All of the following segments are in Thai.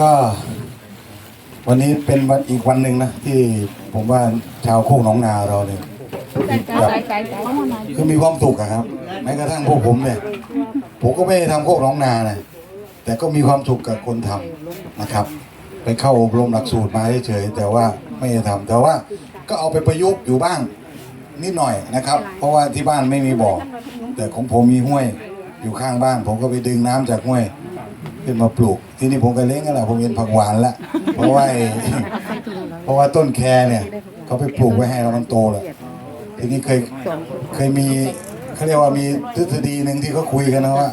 ก็วันนี้เป็นวันอีกวันหนึ่งนะที่ผมว่าชาวโคกหนองนาเราเนี่ยแบบคือมีความสุขอะครับแม้กระทั่งพวกผมเนี่ยผมก็ไม่ได้ทำโคกหนองนานะแต่ก็มีความสุขกับคนทำนะครับ ไปเข้าอบรมหลักสูตรมาเฉยๆแต่ว่าไม่ได้ทำแต่ว่าก็เอาไปประยุกต์อยู่บ้างนิดหน่อยนะครับ เพราะว่าที่บ้านไม่มีบ่อแต่ของผมมีห้วยอยู่ข้างบ้าน ผมก็ไปดึงน้ำจากห้วย ขึ้นมาปลูก ที่นี่ผมก็เลี้ยงกันแหละผมเห็นผักหวานแล้วเพราะว่าไอ้เพราะว่าต้นแคเนี่ยเขาไปปลูกไว้ให้เรามันโตแล้วทีนี้เคยเคยมีเขาเรียกว่ามีทฤษฎีหนึ่งที่เขาคุยกันนะว่า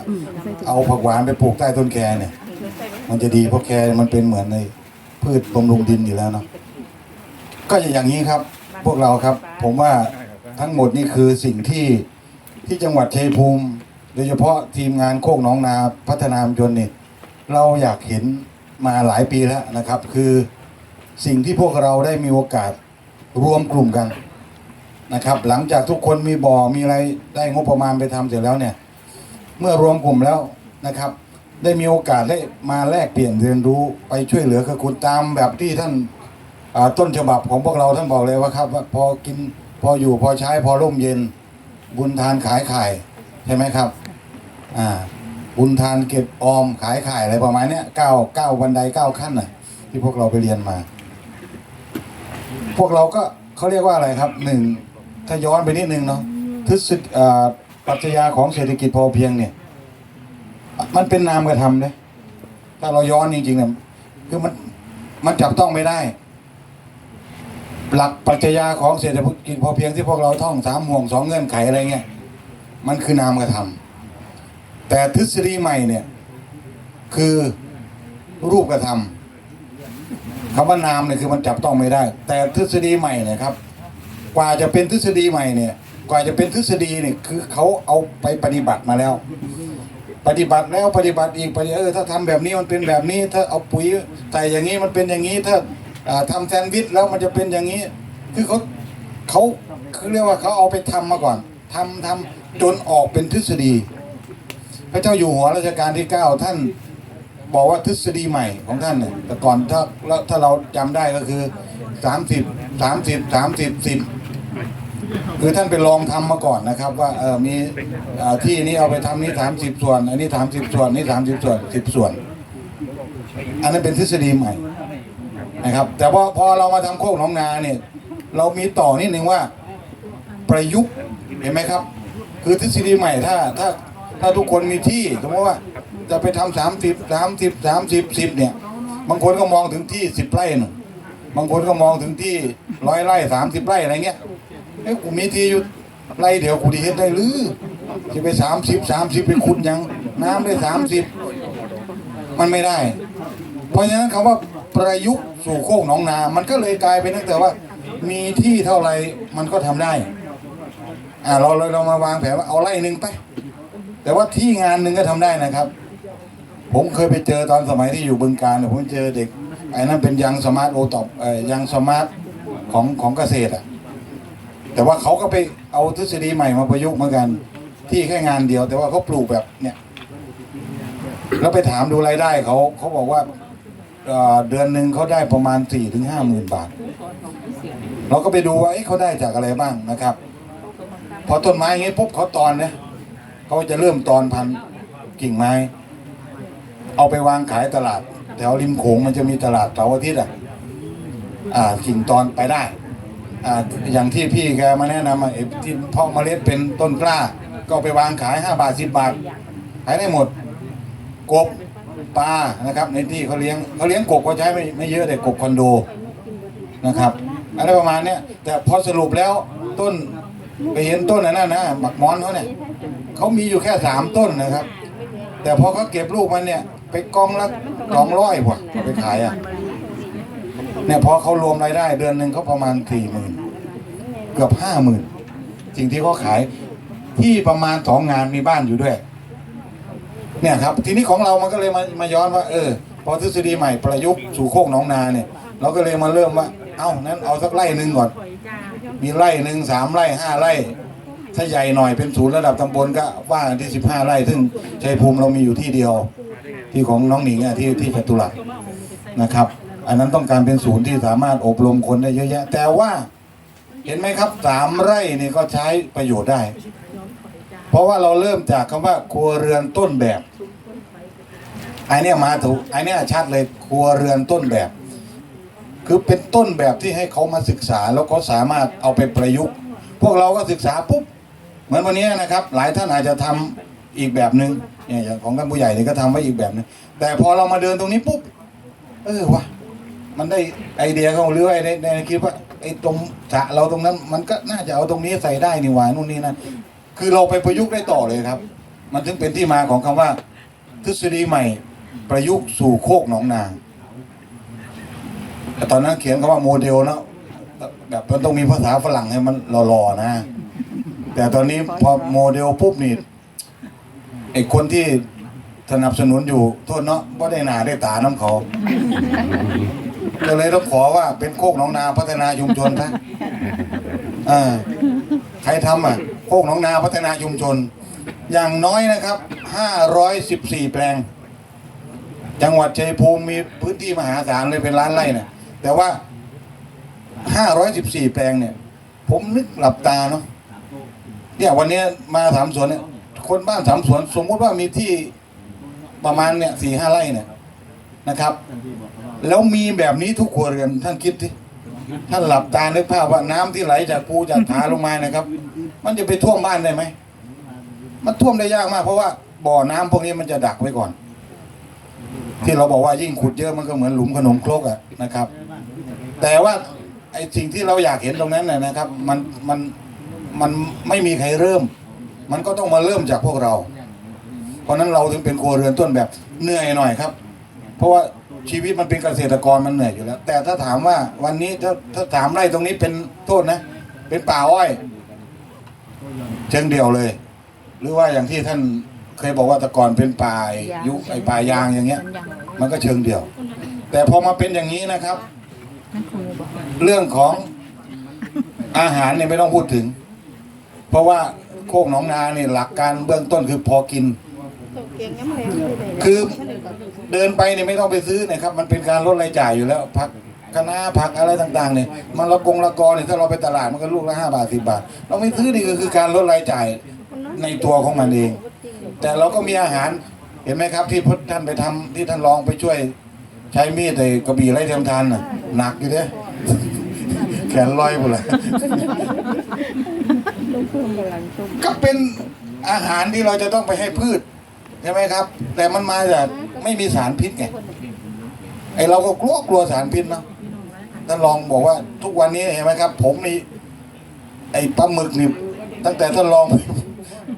เอาผักหวานไปปลูกใต้ต้นแคเนี่ย มันจะดีเพราะแคมันเป็นเหมือนในพืชบำรุงดินอยู่แล้วเนาะก็อย่างนี้ครับ พวกเราครับ ผมว่าทั้งหมดนี่คือสิ่งที่ที่จังหวัดชัยภูมิ โดยเฉพาะทีมงานโคกหนองนาพัฒนามยนต์นี่ เราอยากเห็นมาหลายปีแล้วนะครับ คือสิ่งที่พวกเราได้มีโอกาสรวมกลุ่มกันนะครับ หลังจากทุกคนมีบ่อมีอะไรได้งบประมาณไปทำเสร็จแล้วเนี่ย เมื่อรวมกลุ่มแล้วนะครับ ได้มีโอกาสได้มาแลกเปลี่ยนเรียนรู้ไปช่วยเหลือกับคุณตามแบบที่ท่านต้นฉบับของพวกเราท่านบอกเลยว่าครับว่าพอกินพออยู่พอใช้พอร่มเย็นบุญทานขายไข่ใช่ไหมครับ อ่า บุญทานเก็บออมขายไข่อะไรประมาณเนี้ยเก้าเก้าบันไดเก้าขั้นน่ะที่พวกเราไปเรียนมา พวกเราก็เขาเรียกว่าอะไรครับหนึ่งถ้าย้อนไปนิดนึงเนาะทฤษฎีอ่าปรัชญาของเศรษฐกิจพอเพียงเนี่ย มันเป็นนามกระทำเลยถ้าเราย้อนจริงๆเนี่ยคือมันมันจับต้องไม่ได้ หลักปรัชญาของเศรษฐกิจพอเพียงที่พวกเราท่องสามห่วงสองเงื่อนไขอะไรเงี้ยมันคือนามกระทำ แต่ทฤษฎีใหม่เนี่ย คือรูปกระทำคำว่านามเนี่ยคือมันจับต้องไม่ได้ แต่ทฤษฎีใหม่เนี่ยครับ กว่าจะเป็นทฤษฎีใหม่เนี่ย กว่าจะเป็นทฤษฎีเนี่ยคือเขาเอาไปปฏิบัติมาแล้ว ปฏิบัติแล้วปฏิบัติอีกปฏิเออถ้าทำแบบนี้มันเป็นแบบนี้ ถ้าเอาปุ๋ยใส่อย่างนี้มันเป็นอย่างนี้ถ้าอ่าทำแซนด์วิชแล้วมันจะเป็นอย่างนี้ คือเขาเขาคือเรียกว่าเขาเอาไปทำมาก่อนทำทำจนออกเป็นทฤษฎี พระเจ้าอยู่หัวรัชกาลที่เก้าท่านบอกว่าทฤษฎีใหม่ของท่านเนี่ยแต่ก่อนถ้าถ้าเราจำได้ก็คือสามสิบสามสิบสามสิบสิบคือท่านไปลองทำมาก่อนนะครับ ว่าเออมีอที่นี้เอาไปทำนี้สามสิบส่วน อันนี้สามสิบส่วนนี่สามสิบส่วนสิบส่วน อันนั้นเป็นทฤษฎีใหม่นะครับ แต่พอพอเรามาทำโคกหนองนาเนี่ยเรามีต่อนิดนึงว่าประยุกต์เห็นไหมครับ คือทฤษฎีใหม่ถ้าถ้า ถ้าทุกคนมีที่สมมติว่าจะไปทำสามสิบสามสิบสามสิบสิบเนี่ย บางคนก็มองถึงที่สิบไร่หนึ่งบางคนก็มองถึงที่ร้อยไร่สามสิบไร่อะไรเงี้ยเอ้กูมีที่อยู่ไร่เดี๋ยวกูดีเฮ็ดได้หรือจะไปสามสิบสามสิบไปขุดหยัง น้ำได้สามสิบมันไม่ได้ เพราะฉะนั้นคำว่าประยุกต์สู่โคกหนองนา มันก็เลยกลายเป็นตั้งแต่ว่า มีที่เท่าไหรมันก็ทำได้ อ่าเราเราเรามาวางแผนว่าเอาไร่หนึ่งไป แต่ว่าที่งานหนึ่งก็ทำได้นะครับ ผมเคยไปเจอตอนสมัยที่อยู่บึงการเนี่ยผมเจอเด็กไอ้นั่นเป็นยังสมาร์ทโอตอบอ่อยังสมาร์ทของของเกษตรอะ แต่ว่าเขาก็ไปเอาทฤษฎีใหม่มาประยุกต์เหมือนกัน ที่แค่งานเดียว แต่ว่าเขาปลูกแบบเนี่ย แล้วไปถามดูรายได้เขาเขาบอกว่าเดือนหนึ่งเขาได้ประมาณสี่ถึงห้าหมื่นบาท เราก็ไปดูว่าเอ๊ะเขาได้จากอะไรบ้างนะครับ พอต้นไม้อย่างงี้ปุ๊บเขาตอนเนี่ย เขาจะเริ่มตอนพันกิ่งไม้ เอาไปวางขายตลาด แถวริมโขงมันจะมีตลาดเสาร์อาทิตย์อะอ่ากิ่งตอนไปได้อ่าอย่างที่พี่แกมาแนะนำอะไอ้ที่เพาะเมล็ดเป็นต้นกล้า ก็ไปวางขายห้าบาทสิบบาทขายได้หมดกบปลานะครับ ในที่เขาเลี้ยงเขาเลี้ยงกบเขาใช้ไม่ไม่เยอะแต่กบคอนโดนะครับอะไรประมาณเนี้ยแต่พอสรุปแล้วต้นไปเห็นต้นอันนั้นนะหมักมอนเขาเนี่ย เขามีอยู่แค่สามต้นนะครับ แต่พอเขาเก็บลูกมันเนี่ย ไปกองละสองร้อยกว่าเอาไปขายอะเนี่ยพอเขารวมรายได้เดือนหนึ่งเขาประมาณสี่หมื่นเกือบห้าหมื่นสิ่งที่เขาขายที่ประมาณสองงานมีบ้านอยู่ด้วย เนี่ยครับ ทีนี้ของเรามันก็เลยมามาย้อนว่า เออ พอทฤษฎีใหม่ประยุกต์สู่โคกหนองนาเนี่ย เราก็เลยมาเริ่มว่า เอ้านั้นเอาสักไร่หนึ่งก่อน มีไร่หนึ่งสามไร่ห้าไร่ ถ้าใหญ่หน่อยเป็นศูนย์ระดับตำบลก็ว่าที่สิบห้าไร่ ซึ่งชัยภูมิเรามีอยู่ที่เดียวที่ของน้องหนิงอะที่ที่จตุรัสนะครับ อันนั้นต้องการเป็นศูนย์ที่สามารถอบรมคนได้เยอะแยะ แต่ว่าเห็นไหมครับสามไร่นี่ก็ใช้ประโยชน์ได้ เพราะว่าเราเริ่มจากคำว่าครัวเรือนต้นแบบไอเนี้ยมาถูกไอเนี้ยชัดเลยครัวเรือนต้นแบบ คือเป็นต้นแบบที่ให้เขามาศึกษาแล้วเขาสามารถเอาไปประยุกต์ พวกเราก็ศึกษาปุ๊บ เหมือนวันนี้นะครับ หลายท่านอาจจะทำอีกแบบหนึ่งเนี่ยอย่างของท่านผู้ใหญ่นี่ก็ทำไว้อีกแบบหนึงแต่พอเรามาเดินตรงนี้ปุ๊บเออวะมันได้ไอเดียเขาหรือว่าในในคิดว่าไอ้ตรงสะเราตรงนั้น มันก็น่าจะเอาตรงนี้ใส่ได้นี่หว่านู่นนี่นั่นคือเราไปประยุกต์ได้ต่อเลยครับ มันถึงเป็นที่มาของคำว่า ทฤษฎีใหม่ ประยุกต์สู่โคกหนองนาแตตอนนั้นเขียนคำว่าโมเดลนะแบบมันต้องมีภาษาฝรั่งให้มันหล่อๆนะ แต่ตอนนี้พอโมเดลปุ๊บนี่ไอ้คนที่สนับสนุนอยู่โทษเนาะว่าได้หนาได้ตาน้ำเขาก็เลยต้องขอว่าเป็นโคกหนองนาพัฒนาชุมชนนะอ่าใครทำอะ โคกหนองนาพัฒนาชุมชน อย่างน้อยนะครับห้าร้อยสิบสี่แปลง จังหวัดชัยภูมิมีพื้นที่มหาศาลเลยเป็นล้านไร่นะแต่ว่า514แปลงเนี่ย ผมนึกหลับตาเนาะ เนี่ยวันนี้มาสามสวนเนี่ย คนบ้านสามสวน สมมุติว่ามีที่ประมาณเนี่ยสี่ห้าไร่เนี่ยนะครับ แล้วมีแบบนี้ทุกครัวเรือนท่านคิดสิท่านหลับตานึกภาพว่าน้ำที่ไหลจากภูจากผาลงมานะครับ มันจะไปท่วมบ้านได้ไหมมันท่วมได้ยากมากเพราะว่าบ่อน้ำพวกนี้มันจะดักไว้ก่อน ที่เราบอกว่ายิ่งขุดเยอะมันก็เหมือนหลุมขนมครกอะนะครับ แต่ว่าไอ้สิ่งที่เราอยากเห็นตรงนั้นน่ะนะครับ มันมัน มันไม่มีใครเริ่ม มันก็ต้องมาเริ่มจากพวกเรา เพราะนั้นเราถึงเป็นครัวเรือนต้นแบบเหนื่อยหน่อยครับ เพราะว่าชีวิตมันเป็นเกษตรกรมันเหนื่อยอยู่แล้ว แต่ถ้าถามว่าวันนี้ถ้าถ้าถามไร่ตรงนี้เป็นโทษนะ เป็นป่าอ้อยเชิงเดียวเลย หรือว่าอย่างที่ท่านเคยบอกว่าแต่ก่อนเป็นป่ายุคไอ้ป่ายางอย่างเงี้ย มันก็เชิงเดียว แต่พอมาเป็นอย่างนี้นะครับ เรื่องของอาหารเนี่ยไม่ต้องพูดถึง เพราะว่าโคกหนองนาเนี่ยหลักการเบื้องต้นคือพอกิน คือเดินไปเนี่ยไม่ต้องไปซื้อนะครับ มันเป็นการลดรายจ่ายอยู่แล้วผักคะน้าผักอะไรต่างๆเนี่ยมันละกงละกอเนี่ยถ้าเราไปตลาดมันก็ลูกละห้าบาทสิบาท เราไม่ซื้อนี่ก็คือการลดรายจ่ายในตัวของมันเอง แต่เราก็มีอาหารเห็นไหมครับ ที่พุทธท่านไปทำที่ท่านลองไปช่วย ใช้มีดไอ้กระบี่ไล่เทียมทานน่ะหนักอยู่เด้แข นลอยหมดเลยก็เป็นอาหารที่เราจะต้องไปให้พืชใช่ไหมครับ แต่มันมาจากไม่มีสารพิษไงไอเราก็กลัวกลัวสารพิษเนาะท่านลองบอกว่าทุกวันนี้เห็นไหมครับ ผมนี่ไอปลาหมึกนี่ตั้งแต่ท่านลอง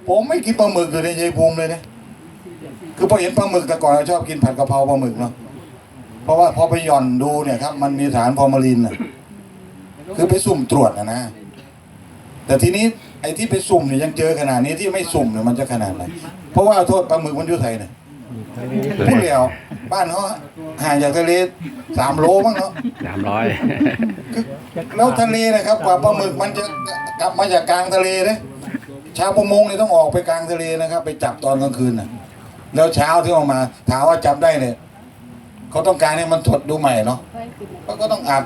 ผมไม่กินปลาหมึกเลยในชัยภูมิเลยนะคือพอเห็นปลาหมึกแต่ก่อนเราชอบกินผัดกะเพราปลาหมึกเนาะเพราะว่าพอไปหย่อนดูเนี่ยครับ มันมีสารฟอร์มาลินน่ะ คือไปสุ่มตรวจนะนะ แต่ทีนี้ไอ้ที่ไปสุ่มเนี่ยยังเจอขนาดนี้ที่ไม่สุ่มเนี่ยมันจะขนาดไหนเพราะว่าโทษปลาหมึกมันอยู่ไทยเนี่ยพูดเดียวบ้านเขาห่างจากทะเลสามโลมั้งเนาะสามร้อยคือแล้วทะเลนะครับ กว่าปลาหมึกมันจะกลับมาจากกลางทะเลนะชาวประมงเนี่ยต้องออกไปกลางทะเลนะครับ ไปจับตอนกลางคืนน่ะแล้วเช้าที่ออกมาถามว่าจับได้เนี่ยเขาต้องการให้มันสดดูใหม่เนาะเขาก็ต้องอัด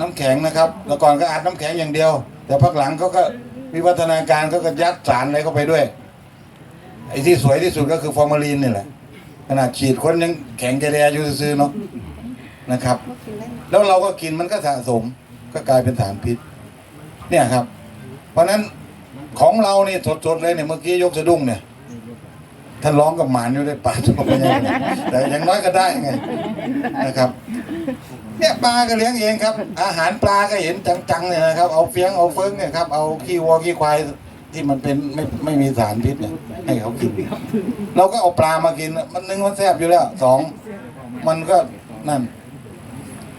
น้ำแข็งนะครับแล้วก่อนก็อัดน้ำแข็งอย่างเดียว แต่พักหลังเขาก็วิวัฒนาการเขาก็ยัดสารอะไรเข้าไปด้วย ไอ้ที่สวยที่สุดก็คือฟอร์มาลีนนี่แหละขนาดฉีดคนยังแข็งแกระแดอยู่ซื่อเนาะนะครับ แล้วเราก็กินมันก็สะสมก็กลายเป็นสารพิษ เนี่ยครับ เพราะฉะนั้นของเราเนี่ยสดๆเลยเนี่ยเมื่อกี้ยกสะดุ้งเนี่ยท่านร้องกับหมานอยู่ได้ปาตัวไปยังไงแต่อย่างน้อยก็ได้ไงนะครับ เนี่ยปลาก็เลี้ยงเองครับ อาหารปลาก็เห็นจังๆเลยนะครับ เอาเฟียงเอาเฟิงเนี่ยครับเอาขี้วัวขี้ควายที่มันเป็นไม่ไม่มีสารพิษเนี่ยให้เขากิน เราก็เอาปลามากิน มันหนึ่งมันแซ่บอยู่แล้วสองมันก็นั่น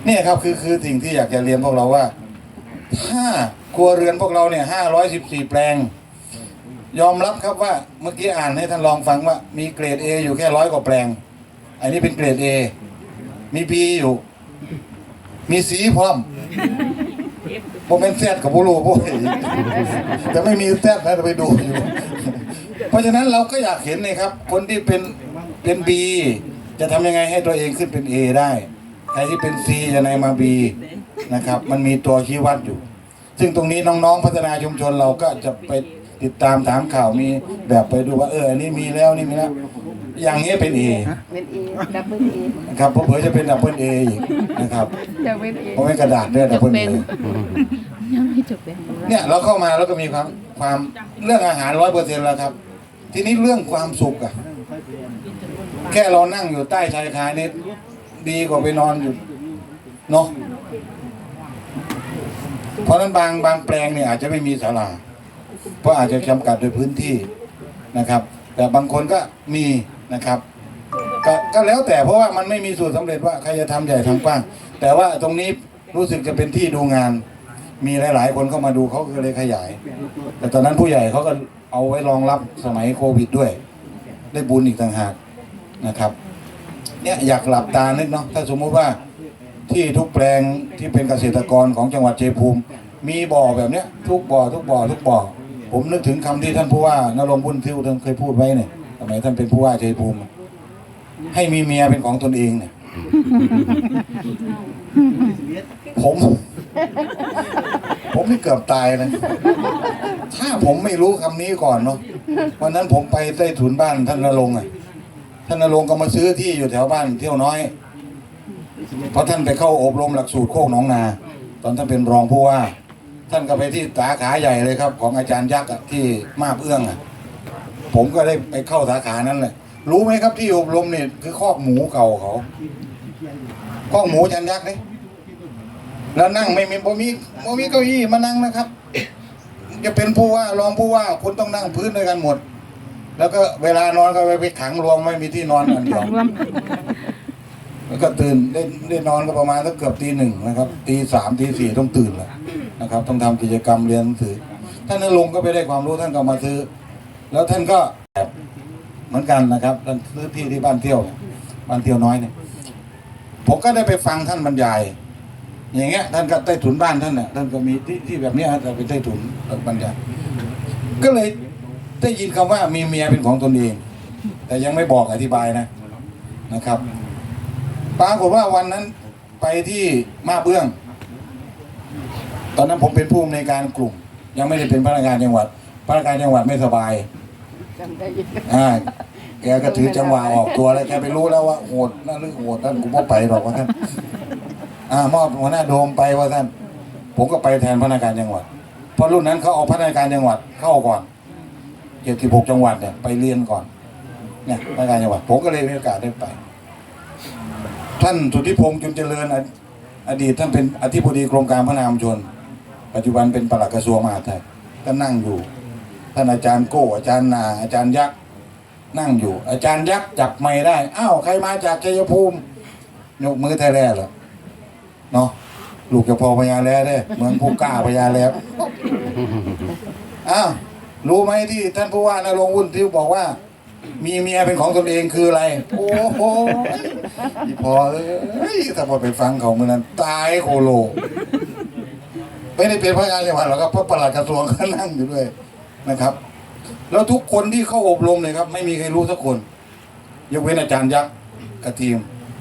เนี่ยครับคือคือสิ่งที่อยากจะเรียนพวกเราว่า ถ้าครัวเรือนพวกเราเนี่ยห้าร้อยสิบสี่แปลง ยอมรับครับว่าเมื่อกี้อ่านให้ท่านลองฟังว่า มีเกรด A ออยู่แค่ร้อยกว่าแปลง อันนี้เป็นเกรด A มี B อยู่ มีสีพร้อมผมเป็นแซดกับผู้รู้พวกแต่ไม่มีแซดนะเราไปดูอยู่ เพราะฉะนั้นเราก็อยากเห็นเลยครับ คนที่เป็นเป็น B จะทำยังไงให้ตัวเองขึ้นเป็น A ได้ ใครที่เป็น C จะในมา B นะครับ มันมีตัวชี้วัดอยู่ ซึ่งตรงนี้น้องๆพัฒนาชุมชนเราก็จะไปติดตามถามข่าวมีแบบไปดูว่าเอออันนี้มีแล้วนี่มีแล้ว อย่างนี้เป็น A เป็นเอดับเบิลเอนะครับเพราะเผื่อจะเป็นดับเบิล A อีกนะครับดับเบิลเอเพราะไม่กระดาษด้วยดับเบิล A ยังไม่จบเลยเนี่ยเราเข้ามาแล้วก็มีความความเรื่องอาหารร้อยเปอร์เซ็นต์แล้วครับ ทีนี้เรื่องความสุขอะแค่เรานั่งอยู่ใต้ชายคานี่ดีกว่าไปนอนอยู่เนาะเพราะฉะนั้นบางบางแปลงเนี่ยอาจจะไม่มีศาลาเพราะอาจจะจำกัดโดยพื้นที่นะครับ แต่บางคนก็มี นะครับก็ก็แล้วแต่เพราะว่ามันไม่มีสูตรสำเร็จว่าใครจะทำใหญ่ทำกว้าง แต่ว่าตรงนี้รู้สึกจะเป็นที่ดูงาน มีหลาย ๆ คนเข้ามาดูเขาก็เลยขยาย แต่ตอนนั้นผู้ใหญ่เขาก็เอาไว้รองรับสมัยโควิดด้วย ได้บุญอีกต่างหากนะครับ เนี่ยอยากหลับตานึกเนาะถ้าสมมุติว่าที่ทุกแปลงที่เป็นเกษตรกรของจังหวัดเชัยงภูมิ มีบ่อแบบเนี้ย ทุกบ่อทุกบ่อทุกบ่อผมนึกถึงคำที่ท่านผู้ว่านรงบุญทิวท่านเคยพูดไว้เนี่ย มัยท่านเป็นผู้ว่าชัยภูมิ ให้มีเมียเป็นของตนเองเนี่ย ผม ผมนี่เกือบตายนะถ้าผมไม่รู้คำนี้ก่อนเนาะวันนั้นผมไปใต้ถุนบ้านท่านนรงค์อะท่านนรงค์ก็มาซื้อที่อยู่แถวบ้านเที่ยวน้อย เพราะท่านไปเข้าอบรมหลักสูตรโคกหนองนา ตอนท่านเป็นรองผู้ว่า ท่านก็ไปที่สาขาใหญ่เลยครับ ของอาจารย์ยักษ์อะที่มาบเอื้องอะ ผมก็ได้ไปเข้าสาขานั้นเลยรู้ไหมครับที่อบรมเนี่ยคือคอกหมูเก่าเขาคอกหมูอาจารย์ยักษ์นี่แล้วนั่งไม่มีบ่มีบ่มีเก้าอี้มานั่งนะครับ จะเป็นผู้ว่ารองผู้ว่าคุณต้องนั่งพื้นด้วยกันหมด แล้วก็เวลานอนก็ไปไปขังรวมไม่มีที่นอนอันเดียวรวมแล้วก็ตื่นได้ได้นอนก็ประมาณสักเกือบตีหนึ่งนะครับตีสามตีสี่ต้องตื่นแล้วนะครับ ต้องทำกิจกรรมเรียนหนังสือท่านนรงค์ก็ไปได้ความรู้ท่านก็มาซื้อ แล้วท่านก็แบบเหมือนกันนะครับท่านซื้อที่ที่บ้านเที่ยวบ้านเที่ยวน้อยเนี่ยผมก็ได้ไปฟังท่านบรรยาย อย่างเงี้ย ท่านก็ใต้ถุนบ้านท่านเนี่ยท่านก็มีที่ที่แบบเนี้ยแต่เป็นใต้ถุนบรรยายก็เลยได้ยินคำว่ามีเมียเป็นของตนเอง แต่ยังไม่บอกอธิบายนะนะครับปรากฏว่าวันนั้นไปที่มาเบื้อง ตอนนั้นผมเป็นผู้อำนวยการกลุ่ม ยังไม่ได้เป็นพนักงานจังหวัดพนักงานจังหวัดไม่สบาย จำได้ยินอ่าแกก็ถือจังหวะออกตัวแล้วแกไปรู้แล้วว่าโหดนั่นหรือโหดนั่นกูไม่ไปหรอกว่าท่านอ่ามอบหัวหน้าโดมไปว่าท่านผมก็ไปแทนพนักงานจังหวัดเพราะรุ่นนั้นเขาเอาพนักงานจังหวัดเข้าก่อนเจ็ดสิบหกจังหวัดเนี่ยไปเรียนก่อนเนี่ยพนักงานจังหวัดผมก็เลยมีโอกาสได้ไป ท่านสุทธิพงษ์จุนเจริญอดีตท่านเป็นอธิบดีกรมการพัฒนามวลชน ปัจจุบันเป็นปลัดกระทรวงมหาดไทยก็นั่งอยู่ ท่านอาจารย์โก้ อาจารย์นา อาจารย์ยักษ์นั่งอยู่ อาจารย์ยักษ์จับไม้ได้อ้าวใครมาจากชัยภูมิยกมือไทยแร่เหรอเนาะลูกจะพอพญาแล้เด้เหมืองผู้กล้าพญาแล้อ้าวรู้ไหมที่ท่านผู้ว่านรงวุ่นที่บอกว่า มีเมียเป็นของตนเองคืออะไร โอ้โหอีพอเอ้ยถ้าพอไปฟังเขาเมื่อนั้น ตายโคโล ไม่ได้เป็นพนักงานจังหวัดหรอกครับเพราะประหลัดกระทรวงก็นั่งอยู่ด้วย นะครับ แล้วทุกคนที่เข้าอบรมเลยครับ ไม่มีใครรู้สักคน ยกเว้นอาจารย์ยักษ์กับทีม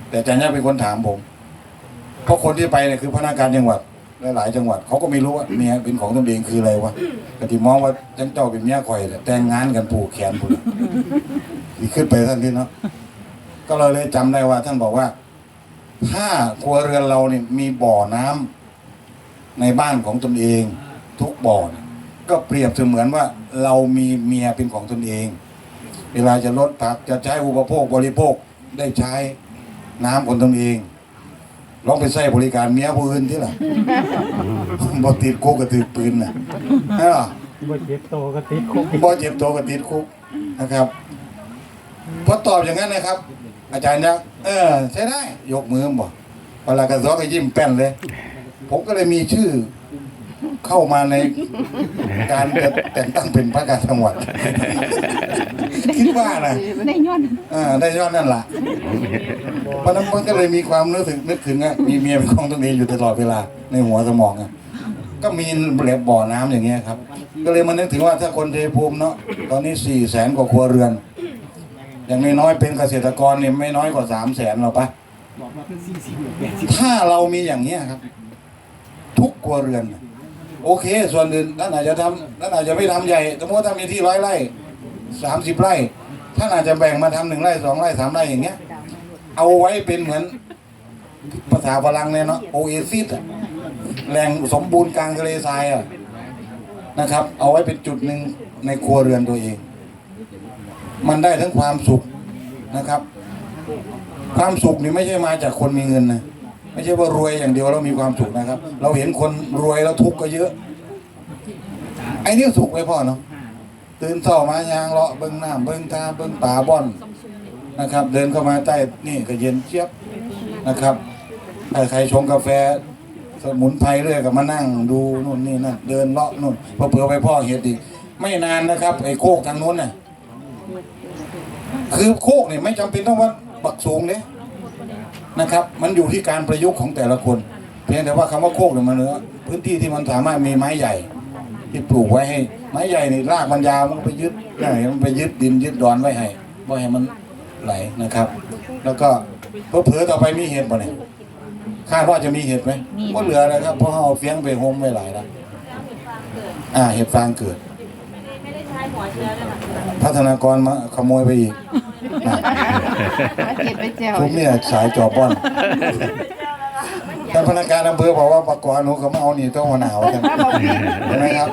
แต่อาจารย์ยักษ์เป็นคนถามผม เพราะคนที่ไปเนี่ยคือพนักงานจังหวัดหลายจังหวัดเขาก็ไม่รู้ว่าเมียเป็นของตนเองคืออะไรวะกติมองว่าจังเจ้าเป็นเมียข่อยแต่แต่งงานกันผูกแขนผูกอีกขึ้นไปท่านที่เนาะก็เราเลยจำได้ว่า ท่านบอกว่า ถ้าครัวเรือนเราเนี่ยมีบ่อน้ำในบ้านของตนเอง ทุกบ่อเนี่ย ก็เปรียบเสมือนว่าเรามีเมียเป็นของตนเอง เวลาจะลดผักจะใช้อุปโภคบริโภคได้ใช้น้ำของตนเองลองไปใช้บริการเมียผู้อื่นที่ล่ะบ่ติดคุกก็ติดปืนน่ะใช่ป่ะบ่เจ็บโตก็ติดคุกบ่เจ็บตัวก็ติดคุกนะครับพอตอบอย่างนั้นนะครับ อาจารย์ยักษ์เออ ใช้ได้ ยกมือบอกเวลากระซอกก็ยิ้มแป้นเลย ผมก็เลยมีชื่อ เข้ามาในการจะแต่งตั้งเป็นพระการจังหวัด คิดว่านะได้ย้อนอ่าได้ยอดนั่นแหละเพราะฉะนั้นมันก็เลยมีความนึกถึงนึกถึงอะมีเมียเป็นของตัวเองอยู่ตลอดเวลาในหัวสมองอะก็มีเหลบบ่อน้ำอย่างเงี้ยครับ ก็เลยมานึกถึงว่าถ้าคนเทภูมิเนาะตอนนี้สี่แสนกว่าครัวเรือน อย่างน้อยๆเป็นเกษตรกรเนี่ยไม่น้อยกว่าสามแสนหรอกปะถ้าเรามีอย่างเนี้ยครับ ทุกครัวเรือนน่ะ โอเค ส่วนอื่นท่านอาจจะทำท่านอาจจะไม่ทำใหญ่สมมติว่าถ้ามีที่ร้อยไร่สามสิบไร่ท่านอาจจะแบ่งมาทำหนึ่งไร่สองไร่สามไร่อย่างเงี้ย เอาไว้เป็นเหมือนภาษาฝรั่งเนี่ยเนาะโอเอซิสแหล่งสมบูรณ์กลางทะเลทรายอะนะครับ เอาไว้เป็นจุดหนึ่งในครัวเรือนตัวเอง มันได้ทั้งความสุขนะครับ ความสุขนี่ไม่ใช่มาจากคนมีเงินนะ ไม่ใช่ว่ารวยอย่างเดียวแล้วมีความสุขนะครับ เราเห็นคนรวยแล้วทุกข์ก็เยอะ ไอ้นี่สุขไว้พ่อเนาะตื่นเช้ามายางเลาะเบิ้งน้ำเบิ้งตาเบิ้งป่าบ่อนนะครับ เดินเข้ามาใต้นี่ก็เย็นเจี๊ยบนะครับถ้าใครชงกาแฟ สมุนไพรเรื่อยก็มานั่งดูนู่นนี่นั่นเดินเลาะนู่นพอเผื่อไปพ่อเห็ดอีกไม่นานนะครับ ไอ้โคกทางนู้นน่ะคือโคกเนี่ยไม่จำเป็นต้องว่าบักสูงเนี่ย นะครับ มันอยู่ที่การประยุกต์ของแต่ละคน เพียงแต่ว่าคำว่าโคกเนี่ยมันเนื้อพื้นที่ที่มันสามารถมีไม้ใหญ่ ที่ปลูกไว้ให้ ไม้ใหญ่นี่รากมันยาวมันไปยึดได้มันไปยึดดินยึดดอนไว้ให้บ่ให้มันไหลนะครับ แล้วก็เผลอๆต่อไปมีเห็ดป่ะเนี่ยคาดว่าจะมีเห็ดไหมก็เหลือเลยครับเพราะเขาเอาเฟี้ยงไปโฮมไว้หลายแล้วอ่าเห็ดฟางเกิด พัฒนากรมาขโมยไปอีกนะ มาเก็บไปแจวผมเนี่ยสายจอบ้อนท่านพนักงานอำเภอบอกว่าปากกรหนูเขามาเอาหนีต้องหัวหนาวกันเห็นไหมครับ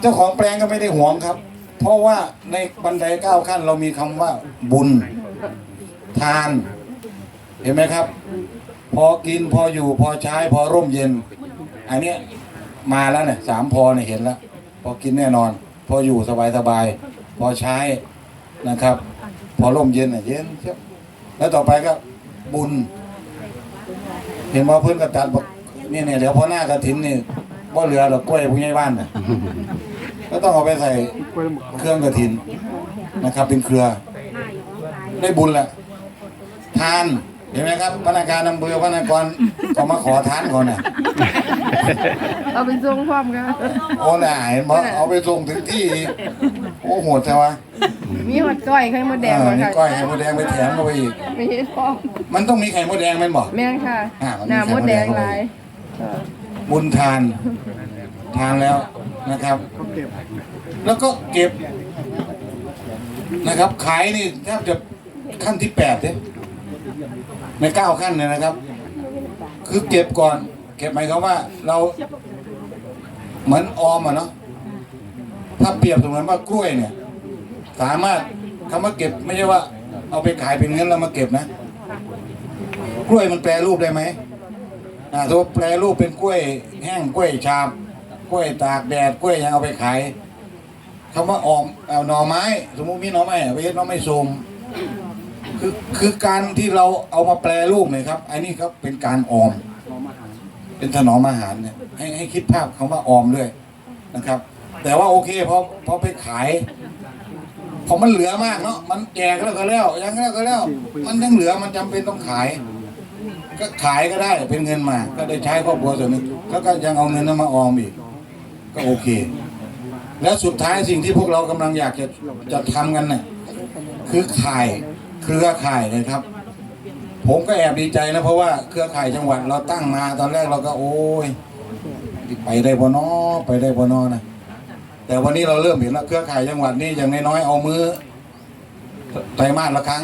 เจ้าของแปลงก็ไม่ได้หวงครับ เพราะว่าในบันไดเก้าขั้นเรามีคำว่าบุญทาน เห็นไหมครับ พอกินพออยู่พอใช้พอร่มเย็น อันเนี้ยมาแล้วเนี่ยสามพอเนี่ยเห็นแล้ว พอกินแน่นอน พออยู่สบายสบายพอใช้นะครับ พอร่มเย็นเยเย็นเชียวแล้วต่อไปก็บุญ เห็นว่าเพื่อนกระตัดบอกนี่เนี่ยเดี๋ยวพอหน้ากระถินนี่บ่เหลือดอกกล้วยผู้ใหญ่บ้านน่ะก็ต้องเอาไปใส่เครื่องกระถินนะครับ เป็นเครือ ได้บุญแหละทานเห็นไหมครับพนักงานอำเภอพนักงานก็มาขอทานเขาน่ะ เอาไปส่งพร้อมกันโอ้น่ะเห็นบ่เอาไปส่งถึงที่อีกโอ้โหดใช่ไหมมีหอดก้อยไข่มดแดงอ่าบ่นี่ค่ะก้อยไข่มดแดงไปแถมเข้าไปอีก ไม่ใช่พร้อมมันต้องมีไข่มดแดงแมันบอก แม่นค่ะอ่ามันมีหน้ามดแดงไข่มดแดง หลายค่ะบุญทาน ทานแล้วนะครับ แล้วก็เก็บนะครับ ขายนี่แทบจะขั้นที่แปดเนี่ยในเก้าขั้นเนี่ยนะครับ คือเก็บก่อน เก็บหมายความว่าเราเหมือนออมอะเนาะถ้าเปรียบเสมือนว่ากล้วยเนี่ย สามารถคำว่าเก็บไม่ใช่ว่า เอาไปขายเป็นเงินแล้วมาเก็บนะ กล้วยมันแปรรูปได้ไหมอ่าถ้าแปรรูปเป็นกล้วย แห้งกล้วยชาบกล้วยตากแดดกล้วยยังเอาไปขายคำว่าออมเอาหน่อไม้ สมมุติมีหน่อไม้ไปเฮ็ดหน่อไม้สมคือคือการที่เราเอามาแปรรูปเนี่ยครับอันนี้ครับเป็นการออม เป็นถนอมอาหารเนี่ยให้ให้คิดภาพคำว่าออมด้วยนะครับ แต่ว่าโอเคพอพอไปขายพอมันเหลือมากเนาะมันแจกแล้วก็แล้วยังแล้วก็แล้ว มันยังเหลือมันจำเป็นต้องขาย ก็ขายก็ได้เป็นเงินมา ก็ได้ใช้ครอบครัวส่วนหนึ่งแล้วก็ยังเอาเงินนั้นมาออมอีก ก็โอเค แล้วสุดท้ายสิ่งที่พวกเรากำลังอยากจะจะทำกันน่ะคือข่ายเครือข่ายเลยครับ ผมก็แอบดีใจนะเพราะว่าเครือข่ายจังหวัดเราตั้งมาตอนแรกเราก็โอ้ยไปได้พอนอไปได้พอนอนะแต่วันนี้เราเริ่มเห็นแล้วเครือข่ายจังหวัดนี่อย่างน้อยๆเอามือไตรมาสละครั้ง